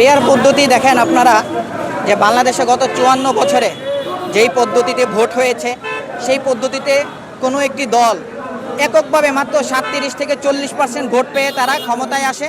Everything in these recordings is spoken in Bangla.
পেয়ার পদ্ধতি দেখেন আপনারা, যে বাংলাদেশে গত চুয়ান্ন বছরে যেই পদ্ধতিতে ভোট হয়েছে, সেই পদ্ধতিতে কোনো একটি দল এককভাবে মাত্র সাতত্রিশ থেকে চল্লিশ পার্সেন্ট ভোট পেয়ে তারা ক্ষমতায় আসে,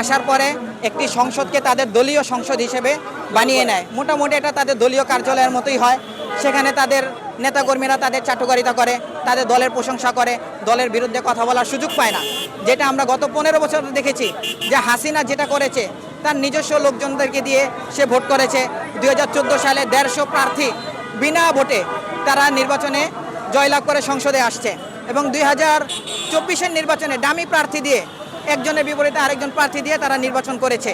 আসার পরে একটি সংসদকে তাদের দলীয় সংসদ হিসেবে বানিয়ে নেয়। মোটামুটি এটা তাদের দলীয় কার্যালয়ের মতোই হয়। সেখানে তাদের নেতাকর্মীরা তাদের চাটুকারিতা করে, তাদের দলের প্রশংসা করে, দলের বিরুদ্ধে কথা বলার সুযোগ পায় না। যেটা আমরা গত পনেরো বছর দেখেছি, যে হাসিনা যেটা করেছে তার নিজস্ব লোকজনদেরকে দিয়ে সে ভোট করেছে। দুই হাজার চোদ্দ সালে দেড়শো প্রার্থী বিনা ভোটে তারা নির্বাচনে জয়লাভ করে সংসদে আসছে এবং দুই হাজার চব্বিশের নির্বাচনে ডামি প্রার্থী দিয়ে, একজনের বিপরীতে আরেকজন প্রার্থী দিয়ে তারা নির্বাচন করেছে।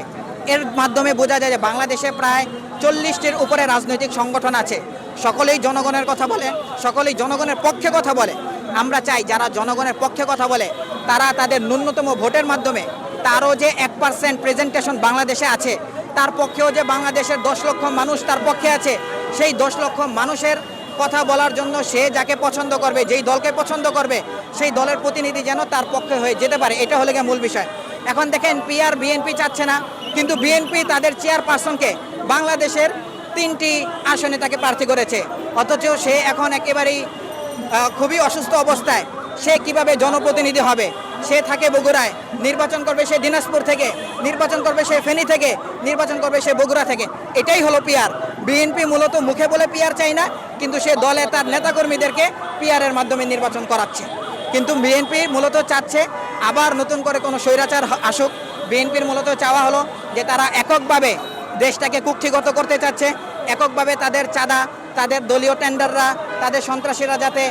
এর মাধ্যমে বোঝা যায় যে বাংলাদেশে প্রায় চল্লিশটির উপরে রাজনৈতিক সংগঠন আছে। সকলেই জনগণের কথা বলে, সকলেই জনগণের পক্ষে কথা বলে। আমরা চাই যারা জনগণের পক্ষে কথা বলে, তারা তাদের ন্যূনতম ভোটের মাধ্যমে তারও যে এক পার্সেন্ট প্রেজেন্টেশন বাংলাদেশে আছে, তার পক্ষেও যে বাংলাদেশের দশ লক্ষ মানুষ তার পক্ষে আছে, সেই দশ লক্ষ মানুষের কথা বলার জন্য সে যাকে পছন্দ করবে, যেই দলকে পছন্দ করবে, সেই দলের প্রতিনিধি যেন তার পক্ষে হয়ে যেতে পারে, এটা হলে গিয়ে মূল বিষয়। এখন দেখেন পিআর বিএনপি চাচ্ছে না, কিন্তু বিএনপি তাদের চেয়ারপারসনকে বাংলাদেশের তিনটি আসনে তাকে প্রার্থী করেছে। অথচ সে এখন একেবারেই খুবই অসুস্থ অবস্থায়, সে কীভাবে জনপ্রতিনিধি হবে? সে থাকে বগুড়ায়। নির্বাচন করবে সে দিনাজপুর থেকে, নির্বাচন করবে সে ফেনী থেকে, নির্বাচন করবে সে বগুড়া থেকে। এটাই হলো পিয়ার বিএনপি মূলত মুখে বলে পিয়ার চাই না, কিন্তু সে দলে তার নেতাকর্মীদেরকে পিয়ারের মাধ্যমে নির্বাচন করাচ্ছে। কিন্তু বিএনপি মূলত চাচ্ছে আবার নতুন করে কোনো স্বৈরাচার আসুক। বিএনপির মূলত চাওয়া হলো যে তারা এককভাবে দেশটাকে কুক্ষিগত করতে চাচ্ছে, এককভাবে তাদের চাঁদা, তাদের দলীয় টেন্ডাররা তাদের সন্ত্রাসীরা যাতে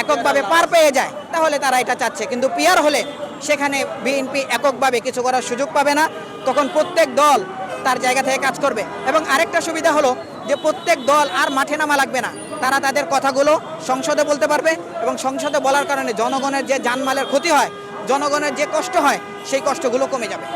এককভাবে পার পেয়ে যায়, তাহলে তারা এটা চাচ্ছে। কিন্তু পিয়ার হলে সেখানে বিএনপি এককভাবে কিছু করার সুযোগ পাবে না। তখন প্রত্যেক দল তার জায়গা থেকে কাজ করবে। এবং আরেকটা সুবিধা হলো যে প্রত্যেক দল আর মাঠে নামা লাগবে না। তারা তাদের কথাগুলো সংসদে বলতে পারবে এবং সংসদে বলার কারণে জনগণের যে জানমালের ক্ষতি হয়, জনগণের যে কষ্ট হয়, সেই কষ্টগুলো কমে যাবে।